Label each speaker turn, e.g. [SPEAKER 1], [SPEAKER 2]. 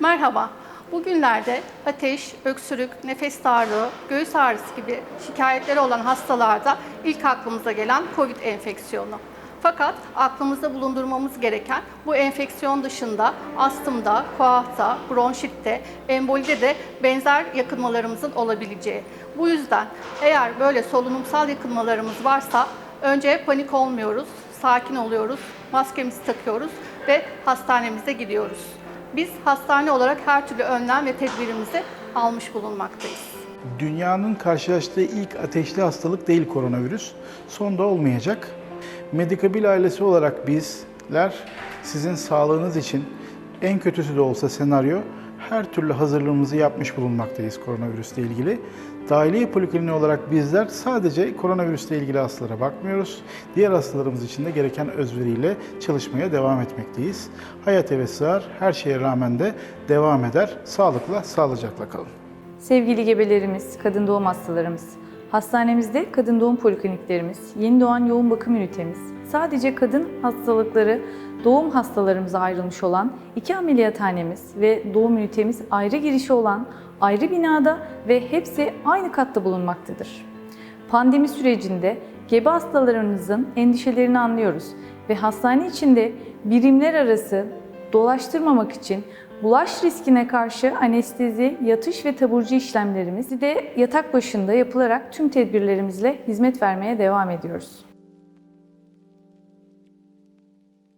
[SPEAKER 1] Merhaba. Bugünlerde ateş, öksürük, nefes darlığı, göğüs ağrısı gibi şikayetleri olan hastalarda ilk aklımıza gelen COVID enfeksiyonu. Fakat aklımızda bulundurmamız gereken bu enfeksiyon dışında astımda, koahta, bronşitte, embolide de benzer yakınmalarımızın olabileceği. Bu yüzden eğer böyle solunumsal yakınmalarımız varsa önce panik olmuyoruz, sakin oluyoruz, maskemizi takıyoruz ve hastanemize gidiyoruz. Biz hastane olarak her türlü önlem ve tedbirimizi almış bulunmaktayız.
[SPEAKER 2] Dünyanın karşılaştığı ilk ateşli hastalık değil koronavirüs. Son da olmayacak. Medikabil ailesi olarak bizler sizin sağlığınız için en kötüsü de olsa senaryo her türlü hazırlığımızı yapmış bulunmaktayız koronavirüsle ilgili. Dahiliye Polikliniği olarak bizler sadece koronavirüsle ilgili hastalara bakmıyoruz. Diğer hastalarımız için de gereken özveriyle çalışmaya devam etmekteyiz. Hayat eve sığar, her şeye rağmen de devam eder. Sağlıkla, sağlıcakla kalın.
[SPEAKER 3] Sevgili gebelerimiz, kadın doğum hastalarımız, hastanemizde kadın doğum polikliniklerimiz, yeni doğan yoğun bakım ünitemiz, sadece kadın hastalıkları doğum hastalarımıza ayrılmış olan iki ameliyathanemiz ve doğum ünitemiz ayrı girişi olan ayrı binada ve hepsi aynı katta bulunmaktadır. Pandemi sürecinde gebe hastalarımızın endişelerini anlıyoruz ve hastane içinde birimler arası dolaştırmamak için bulaş riskine karşı anestezi, yatış ve taburcu işlemlerimizi de yatak başında yapılarak tüm tedbirlerimizle hizmet vermeye devam ediyoruz.